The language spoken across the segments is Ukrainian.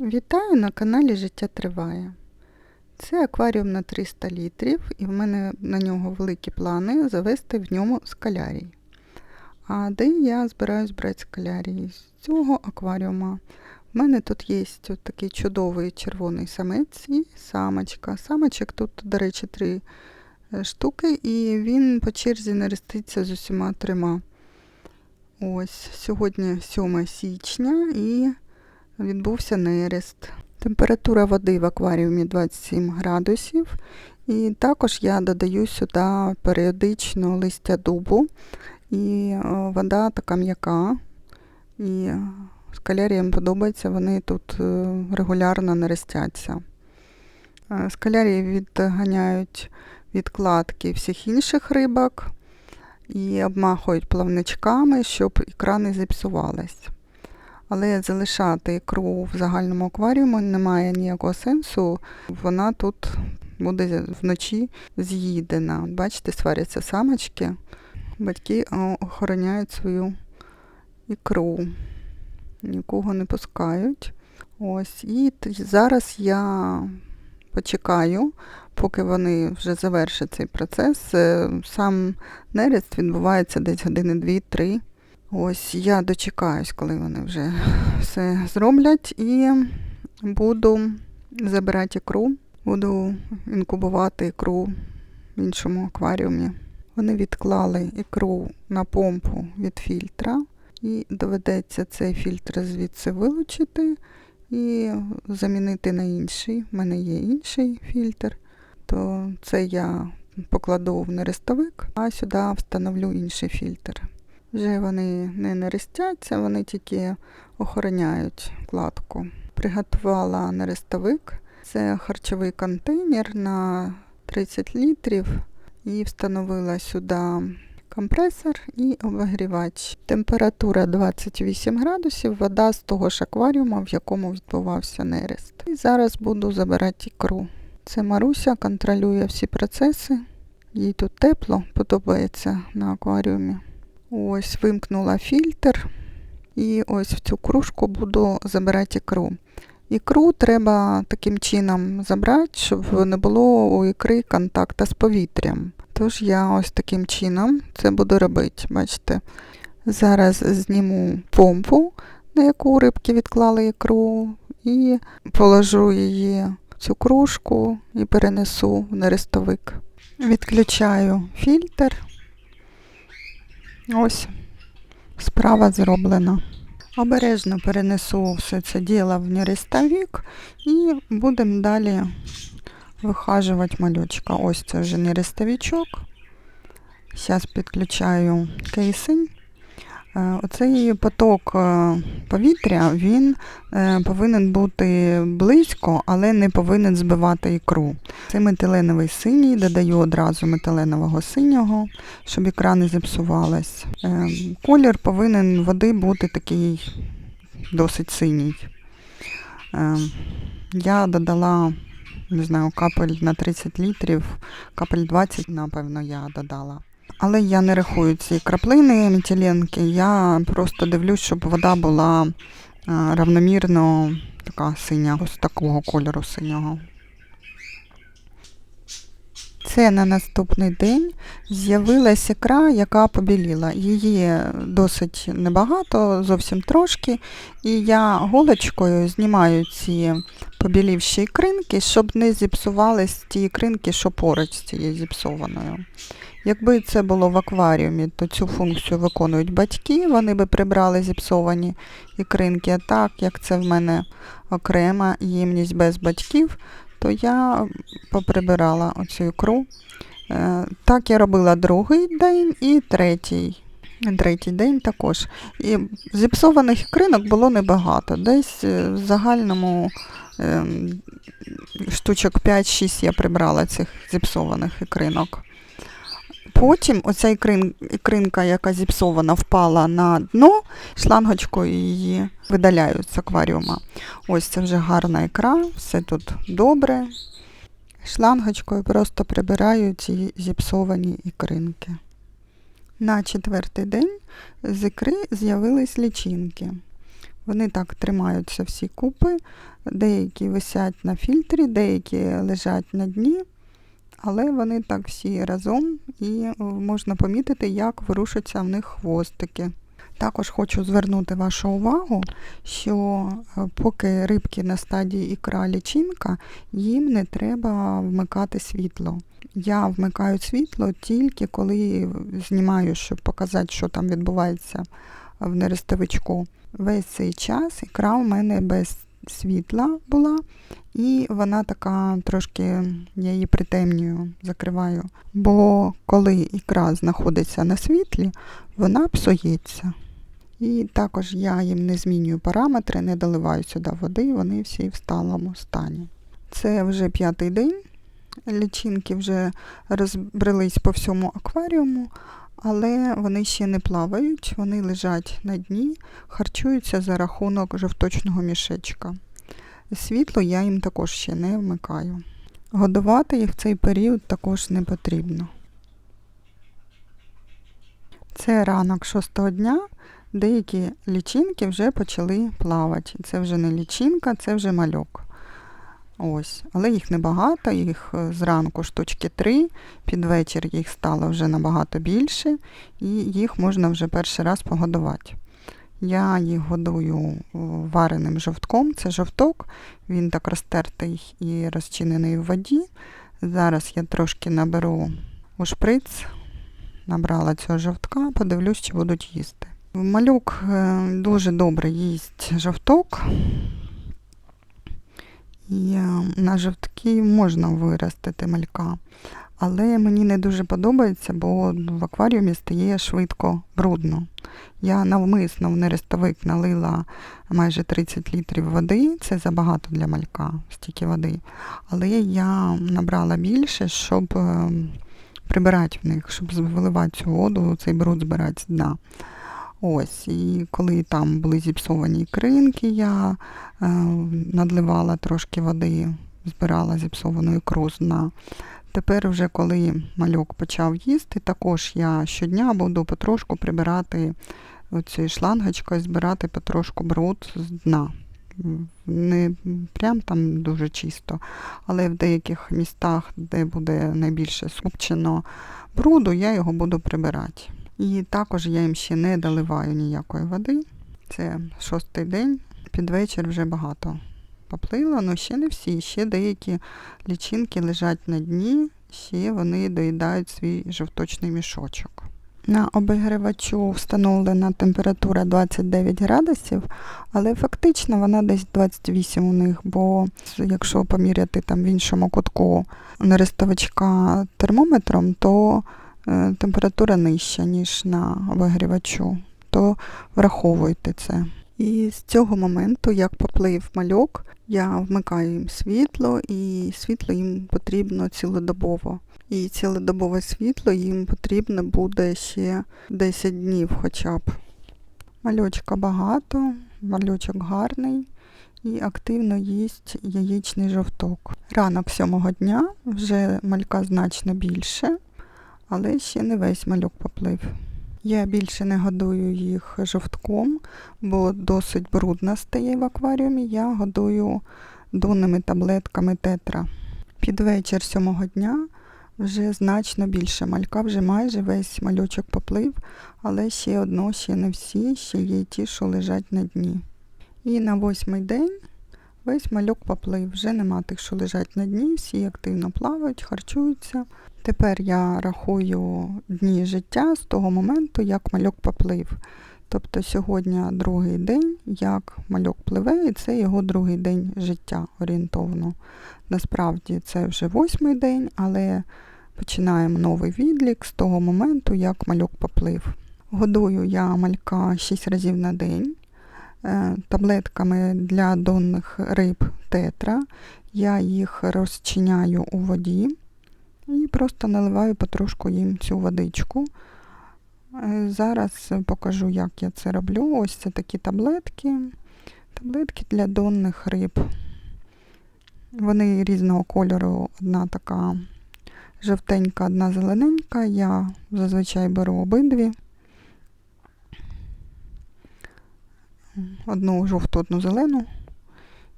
Вітаю на каналі Життя Триває. Це акваріум на 300 літрів, і в мене на нього великі плани завести в ньому скалярій. А де я збираюсь брати скалярій? З цього акваріума. В мене тут є такий чудовий червоний самець і самочка. Самочок тут, до речі, три е, штуки, і він по черзі нереститься з усіма трьома. Ось, сьогодні 7 січня і відбувся нерест. Температура води в акваріумі 27 градусів. І також я додаю сюди періодично листя дубу. І е, вода така м'яка. І скаляріям подобається, вони тут е, регулярно нерестяться. Е, Скалярії відганяють відкладки всіх інших рибок і обмахують плавничками, щоб ікра не зіпсувалась. Але залишати ікру в загальному акваріумі немає ніякого сенсу. Вона тут буде вночі з'їдена. Бачите, сваряться самочки. Батьки охороняють свою ікру, нікого не пускають. Ось. І зараз я почекаю, поки вони вже завершать цей процес. Е, сам нерест відбувається десь години 2-3. Ось я дочекаюсь, коли вони вже все зроблять, і буду забирати ікру, буду інкубувати ікру в іншому акваріумі. Вони відклали ікру на помпу від фільтра, і доведеться цей фільтр звідси вилучити і замінити на інший. У мене є інший фільтр, то це я покладу в нерестовик, а сюди встановлю інший фільтр. Вже вони не нерестяться, вони тільки охороняють кладку. Приготувала нерестовик. Це харчовий контейнер на 30 літрів і встановила сюди компресор і обігрівач. Температура 28 градусів, вода з того ж акваріуму, в якому відбувався нерест. І зараз буду забирати ікру. Це Маруся контролює всі процеси. Їй тут тепло, подобається на акваріумі. Ось вимкнула фільтр. І ось в цю кружку буду забирати ікру. Ікру треба таким чином забрати, щоб не було у ікри контакту з повітрям. Тож я ось таким чином це буду робити. Бачите, зараз зніму помпу, на яку рибки відклали ікру, і положу її в цю кружку і перенесу в нерестовик. Відключаю фільтр. Ось справа зроблена. Обережно перенесу все це діло в нерестовік і будемо далі вихажувати малючка. Ось це вже нерестовічок. Зараз підключаю кейсень. Е, оцей поток е, повітря він е, повинен бути близько, але не повинен збивати ікру. Це метиленовий синій, додаю одразу метиленового синього, щоб ікра не зіпсувалась. Колір повинен води бути такий досить синій. Я додала, не знаю, капель на 30 літрів, капель 20, напевно, я додала. Але я не рахую ці краплини метиленки, я просто дивлюсь, щоб вода була равномірно така синя, ось такого кольору синього. Це на наступний день з'явилася ікра, яка побіліла. Її досить небагато, зовсім трошки. І я голочкою знімаю ці побілівші ікринки, щоб не зіпсувались ті ікринки, що поруч з цією зіпсованою. Якби це було в акваріумі, то цю функцію виконують батьки, вони би прибрали зіпсовані ікринки. А так, як це в мене окрема ємність без батьків, то я поприбирала оцю ікру. Е, так я робила другий день і третій. Третій день також. І зіпсованих ікринок було небагато. Десь е, в загальному ем, штучок 5-6 я прибрала цих зіпсованих ікринок. Потім оця ікрин, ікринка, яка зіпсована, впала на дно, шлангочкою її видаляють з акваріума. Ось це вже гарна ікра, все тут добре. Шлангочкою просто прибираю ці зіпсовані ікринки. На четвертий день з ікри з'явились лічинки. Вони так тримаються всі купи, деякі висять на фільтрі, деякі лежать на дні, але вони так всі разом і е, можна помітити, як ворушаться в них хвостики. Також хочу звернути вашу увагу, що е, поки рибки на стадії ікра лічинка, їм не треба вмикати світло. Я вмикаю світло тільки коли знімаю, щоб показати, що там відбувається в нерестовичку. Весь цей час ікра в мене без світла була, і вона така трошки, я її притемнюю, закриваю. Бо коли ікра знаходиться на світлі, вона псується. І також я їм не змінюю параметри, не доливаю сюди води, вони всі в сталому стані. Це вже п'ятий день. Лічинки вже розбрелись по всьому акваріуму, але вони ще не плавають, вони лежать на дні, харчуються за рахунок жовточного мішечка. Світло я їм також ще не вмикаю. Годувати їх в цей період також не потрібно. Це ранок шостого дня. Деякі лічинки вже почали плавати. Це вже не лічинка, це вже мальок. Ось. Але їх небагато, їх е, зранку штучки три, під вечір їх стало вже набагато більше, і їх можна вже перший раз погодувати. Я їх годую е, вареним жовтком. Це жовток, він так розтертий і розчинений в воді. Зараз я трошки наберу у шприц, набрала цього жовтка, подивлюсь, чи будуть їсти. Малюк е, дуже добре їсть жовток. Е, на жовтки можна виростити малька. Але мені не дуже подобається, бо в акваріумі стає швидко брудно. Я навмисно в нерестовик налила майже 30 літрів води, це забагато для малька, стільки води. Але я набрала більше, щоб е, прибирати в них, щоб виливати цю воду, цей бруд збирати з дна. Ось, І коли там були зіпсовані кринки, я е, надливала трошки води, збирала зіпсовану ікру з дна. Тепер, вже коли мальок почав їсти, також я щодня буду потрошку прибирати цією шлангочкою, збирати потрошку бруд з дна. Не прям там дуже чисто, але в деяких містах, де буде найбільше скупчено бруду, я його буду прибирати. І також я їм ще не доливаю ніякої води. Це шостий день, під вечір вже багато поплило, але ще не всі. Ще деякі лічинки лежать на дні, ще вони доїдають свій жовточний мішочок. На обігрівачу встановлена температура 29 градусів, але фактично вона десь 28 у них, бо якщо поміряти там в іншому кутку нерестовичка термометром, то температура нижча, ніж на обігрівачу, то враховуйте це. І з цього моменту, як поплив мальок, я вмикаю їм світло, і світло їм потрібно цілодобово. І цілодобове світло їм потрібно буде ще 10 днів хоча б. Мальочка багато, мальочок гарний і активно їсть яєчний жовток. Ранок сьомого дня вже малька значно більше але ще не весь малюк поплив. Я більше не годую їх жовтком, бо досить брудно стає в акваріумі. Я годую донними таблетками тетра. Під вечір сьомого дня вже значно більше малька, вже майже весь мальочок поплив, але ще одно, ще не всі, ще є ті, що лежать на дні. І на восьмий день весь мальок поплив. Вже нема тих, що лежать на дні, всі активно плавають, харчуються. Тепер я рахую дні життя з того моменту, як мальок поплив. Тобто сьогодні другий день, як мальок пливе, і це його другий день життя орієнтовно. Насправді це вже восьмий день, але починаємо новий відлік з того моменту, як мальок поплив. Годую я малька 6 разів на день. Е, таблетками для донних риб тетра. Я їх розчиняю у воді. І просто наливаю потрошку їм цю водичку. Е, зараз покажу, як я це роблю. Ось це такі таблетки. Таблетки для донних риб. Вони різного кольору, одна така жовтенька, одна зелененька. Я зазвичай беру обидві. Одну жовту, одну зелену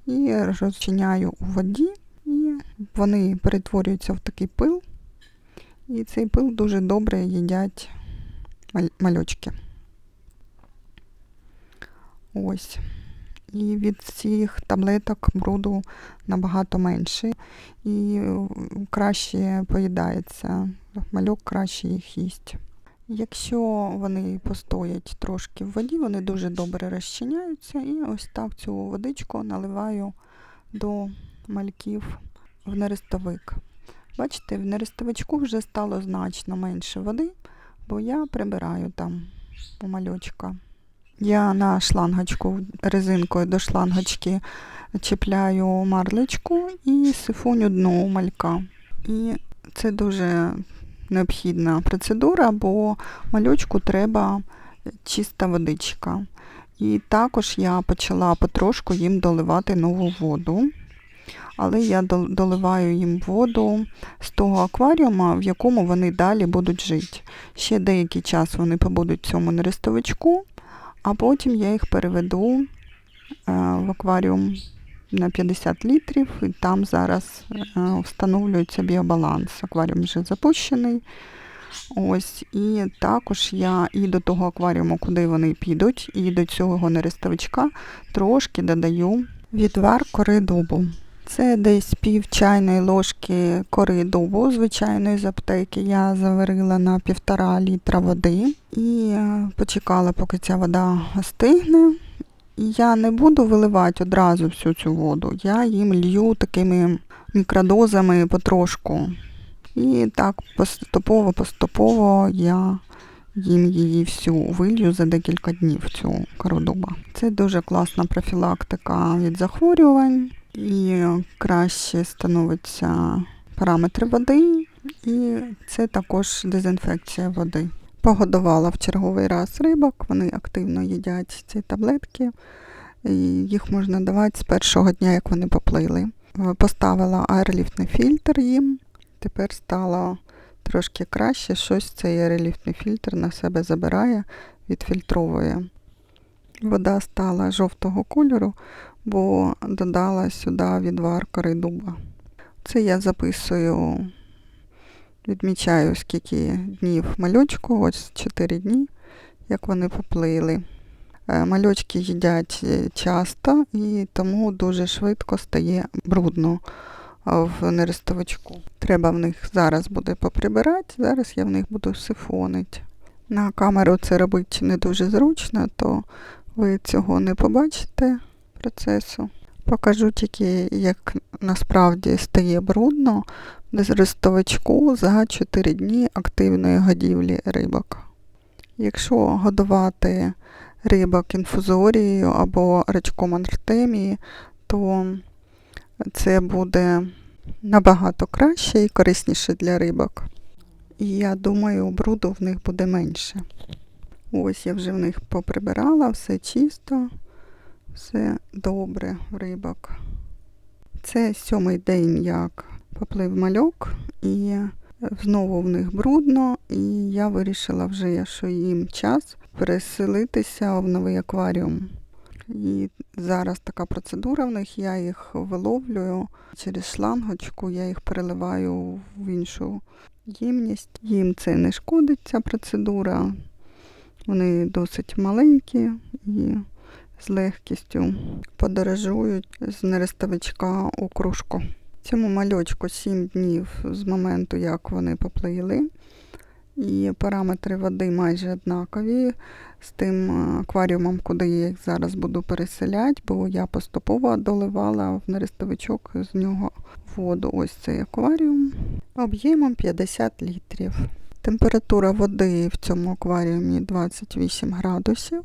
і розчиняю у воді, і вони перетворюються в такий пил. І цей пил дуже добре їдять маль- мальочки. Ось. І від цих таблеток бруду набагато менше і е, краще поїдається. Мальок краще їх їсть. Якщо вони постоять трошки в воді, вони дуже добре розчиняються. І ось так цю водичку наливаю до мальків в нерестовик. Бачите, в нерестовичку вже стало значно менше води, бо я прибираю там у. Я на шлангочку резинкою до шлангочки чіпляю марлечку і сифоню дно малька. І це дуже необхідна процедура, бо мальочку треба чиста водичка. І також я почала потрошку їм доливати нову воду. Але я доливаю їм воду з того акваріума, в якому вони далі будуть жити. Ще деякий час вони побудуть в цьому нерестовичку, а потім я їх переведу е, в акваріум на 50 літрів, і там зараз е, встановлюється біобаланс. Акваріум вже запущений. Ось, і також я і до того акваріуму, куди вони підуть, і до цього нерестовичка трошки додаю відвар кори дубу. Це десь пів чайної ложки кори дубу, звичайної з аптеки. Я заварила на півтора літра води і е, почекала, поки ця вода остигне. Я не буду виливати одразу всю цю воду. Я їм лью такими мікродозами потрошку. І так поступово-поступово я їм її всю вилью за декілька днів цю кору дуба. Це дуже класна профілактика від захворювань і краще становиться параметри води, і це також дезінфекція води. Погодувала в черговий раз рибок, вони активно їдять ці таблетки, і їх можна давати з першого дня, як вони поплили. Поставила аероліфтний фільтр їм, тепер стало трошки краще, щось цей аероліфтний фільтр на себе забирає, відфільтровує. Вода стала жовтого кольору, бо додала сюди відвар кори дуба. Це я записую, відмічаю, скільки днів мальочку, ось 4 дні, як вони поплили. Е, Мальочки їдять е, часто і тому дуже швидко стає брудно е, в нерестовичку. Треба в них зараз буде поприбирати, зараз я в них буду сифонити. На камеру це робити не дуже зручно, то ви цього не побачите процесу. Покажу тільки, як насправді стає брудно в нерестовичку за 4 дні активної годівлі рибок. Якщо годувати рибок інфузорією або рачком артемії, то це буде набагато краще і корисніше для рибок. І я думаю, бруду в них буде менше. Ось я вже в них поприбирала, все чисто, все добре в рибок. Це сьомий день, як поплив мальок, і знову в них брудно, і я вирішила вже, що їм час переселитися в новий акваріум. І зараз така процедура в них, я їх виловлюю через шлангочку, я їх переливаю в іншу ємність. Їм це не шкодить, ця процедура. Вони досить маленькі і з легкістю подорожують з нерестовичка у кружку. Цьому мальочку 7 днів з моменту, як вони поплили. І параметри води майже однакові з тим акваріумом, куди я їх зараз буду переселяти, бо я поступово доливала в нерестовичок з нього воду. Ось цей акваріум об'ємом 50 літрів. Температура води в цьому акваріумі 28 градусів,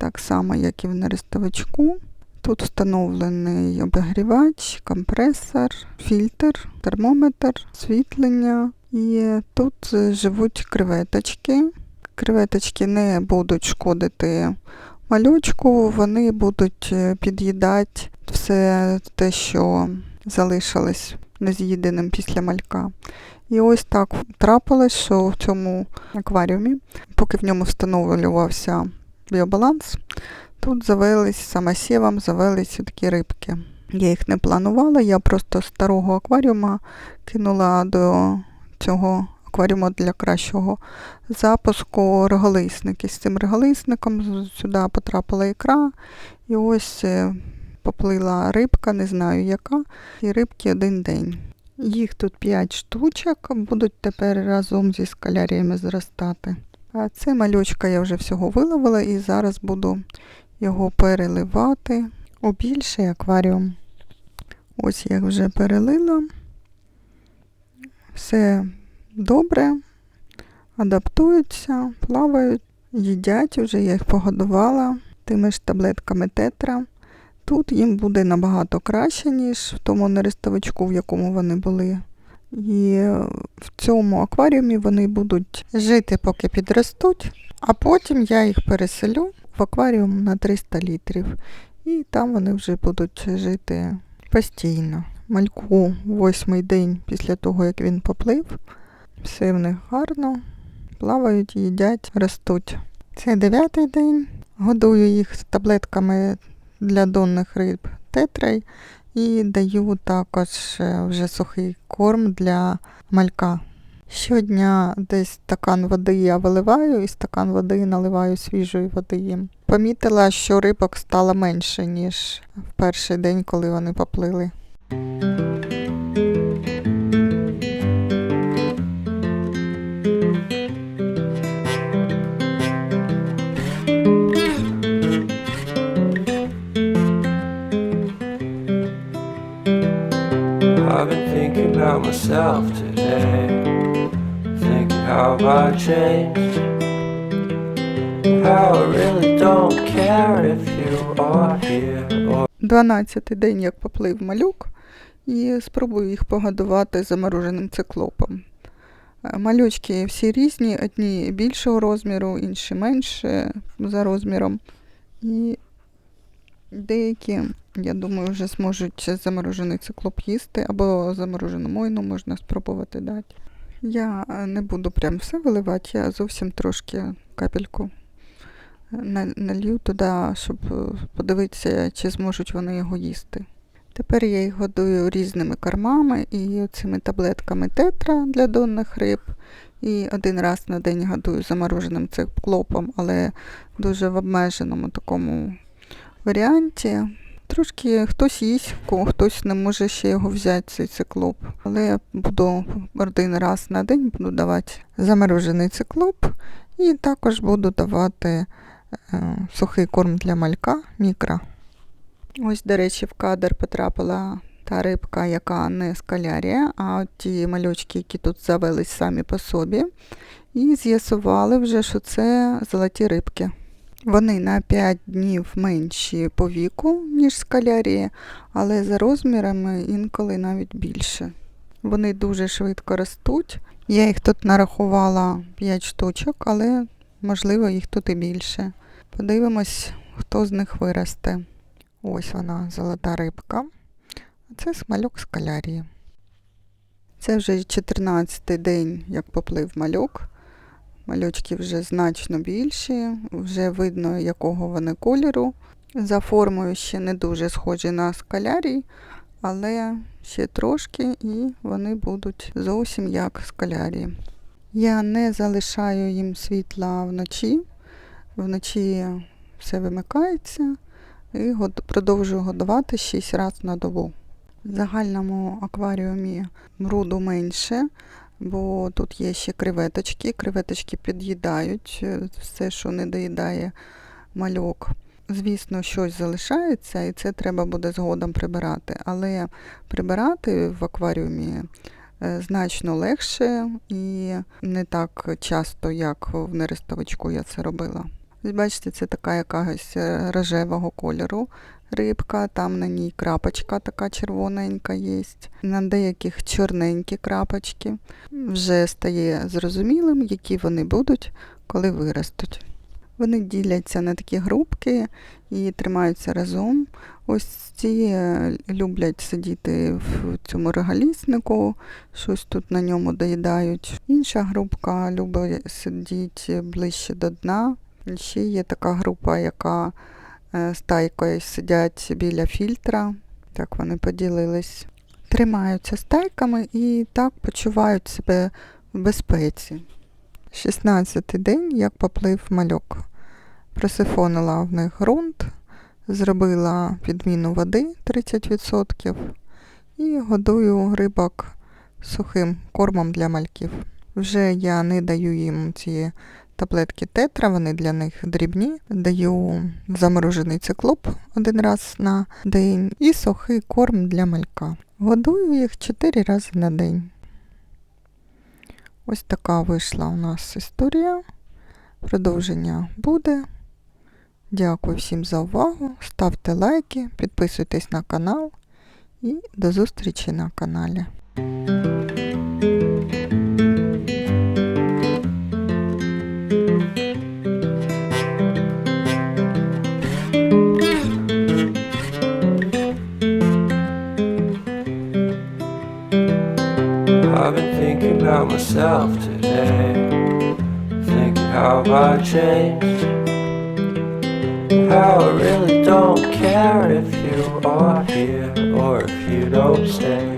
так само, як і в нерестовичку. Тут встановлений обігрівач, компресор, фільтр, термометр, освітлення. І тут живуть креветочки. Креветочки не будуть шкодити малючку, вони будуть під'їдати все те, що залишилось нез'їденим після малька. І ось так трапилось, що в цьому акваріумі, поки в ньому встановлювався біобаланс, Тут завелись самосівом, завелись такі рибки. Я їх не планувала, я просто старого акваріума кинула до цього акваріуму для кращого запуску реголисники. З цим реголисником сюди потрапила ікра, і ось е, поплила рибка, не знаю яка, і рибки один день. Їх тут 5 штучок, будуть тепер разом зі скаляріями зростати. Це малючка я вже всього виловила і зараз буду його переливати у більший акваріум. Ось я вже перелила. Все добре, адаптуються, плавають, їдять, вже я їх погодувала тими ж таблетками тетра. Тут їм буде набагато краще, ніж в тому нерестовичку, в якому вони були. І в цьому акваріумі вони будуть жити, поки підростуть, а потім я їх переселю в акваріум на 300 літрів. І там вони вже будуть жити постійно. Мальку восьмий день після того, як він поплив. Все в них гарно. Плавають, їдять, ростуть. Це дев'ятий день. Годую їх таблетками для донних риб тетрай і даю також е, вже сухий корм для малька. Щодня десь стакан води я виливаю і стакан води наливаю свіжої води їм. Помітила, що рибок стало менше, ніж в перший день, коли вони поплили. About myself today. Thinking how I changed. How I really don't care if you are here or 12 день, як поплив малюк, і спробую їх погодувати замороженим циклопом. Е, Малючки всі різні, одні більшого розміру, інші менше за розміром. І деякі, я думаю, вже зможуть заморожений циклоп їсти, або заморожену мойну можна спробувати дати. Я е, не буду прям все виливати, я зовсім трошки капельку е, налью туди, щоб е, подивитися, чи зможуть вони його їсти. Тепер я їх годую різними кормами і цими таблетками тетра для донних риб. І один раз на день годую замороженим циклопом, але дуже в обмеженому такому варіанті. Трошки хтось їсть, хтось не може ще його взяти, цей циклоп. Але я буду один раз на день буду давати заморожений циклоп і також буду давати е, сухий корм для малька мікро. Ось, до речі, в кадр потрапила та рибка, яка не скалярія, а ті малючки, які тут завелись самі по собі. І з'ясували вже, що це золоті рибки. Вони на 5 днів менші по віку, ніж скалярії, але за розмірами інколи навіть більше. Вони дуже швидко ростуть. Я їх тут нарахувала 5 штучок, але можливо їх тут і більше. Подивимось, хто з них виросте. Ось вона, золота рибка. А це смальок з калярії. Це вже 14-й день, як поплив малюк. Малючки вже значно більші, вже видно, якого вони кольору. За формою ще не дуже схожі на скалярій, але ще трошки і вони будуть зовсім як скалярії. Я не залишаю їм світла вночі. Вночі все вимикається і продовжую годувати 6 разів на добу. В загальному акваріумі бруду менше, бо тут є ще креветочки. Креветочки під'їдають е, все, що не доїдає мальок. Звісно, щось залишається, і це треба буде згодом прибирати. Але прибирати в акваріумі е, значно легше і не так часто, як в нерестовичку я це робила. Бачите, це така якась е, рожевого кольору рибка, там на ній крапочка така червоненька є. На деяких чорненькі крапочки. Вже стає зрозумілим, які вони будуть, коли виростуть. Вони діляться на такі групки і тримаються разом. Ось ці е, люблять сидіти в цьому регаліснику, щось тут на ньому доїдають. Інша групка любить сидіти ближче до дна. Ще є така група, яка стайкою сидять біля фільтра. Так вони поділились. Тримаються стайками і так почувають себе в безпеці. 16-й день, як поплив мальок. Просифонила в них ґрунт, зробила підміну води 30% і годую рибок сухим кормом для мальків. Вже я не даю їм ці таблетки тетра, вони для них дрібні. Даю заморожений циклоп один раз на день і сухий корм для малька. Годую їх 4 рази на день. Ось така вийшла у нас історія. Продовження буде. Дякую всім за увагу. Ставте лайки, підписуйтесь на канал і до зустрічі на каналі. Myself today. Thinking how I changed. How I really don't care if you are here or if you don't stay.